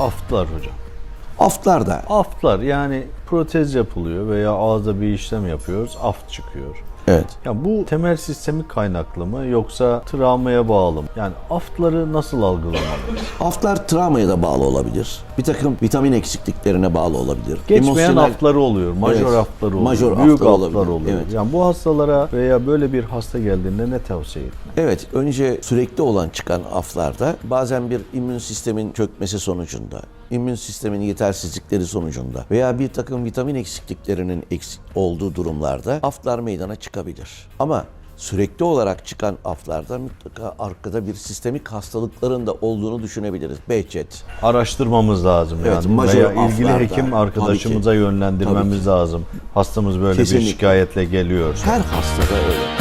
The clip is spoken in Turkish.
Aftlar hocam. Aftlarda Aftlar yani protez yapılıyor veya ağızda bir işlem yapıyoruz. Aft çıkıyor. Evet. Ya bu temel sistemi kaynaklı mı yoksa travmaya bağlı mı? Yani aftları nasıl algılamalı? Aftlar travmaya da bağlı olabilir. Bir takım vitamin eksikliklerine bağlı olabilir. Geçmeyen Emosyonel- aftları oluyor, majör Evet, aftları oluyor, majör büyük aftlar aftlar olabilir, oluyor. evet. Yani bu hastalara veya böyle bir hasta geldiğinde ne tavsiye edin? Evet, önce sürekli olan çıkan aflarda bazen bir immün sistemin çökmesi sonucunda, immün sistemin yetersizlikleri sonucunda veya bir takım vitamin eksikliklerinin eksik olduğu durumlarda aflar meydana çıkabilir. Ama sürekli olarak çıkan aflarda mutlaka arkada bir sistemik hastalıkların da olduğunu düşünebiliriz. Behçet, Araştırmamız lazım Evet, yani veya ilgili aflarda, hekim arkadaşımıza yönlendirmemiz lazım. Hastamız böyle Kesinlikle. bir şikayetle geliyor. her hastada öyle.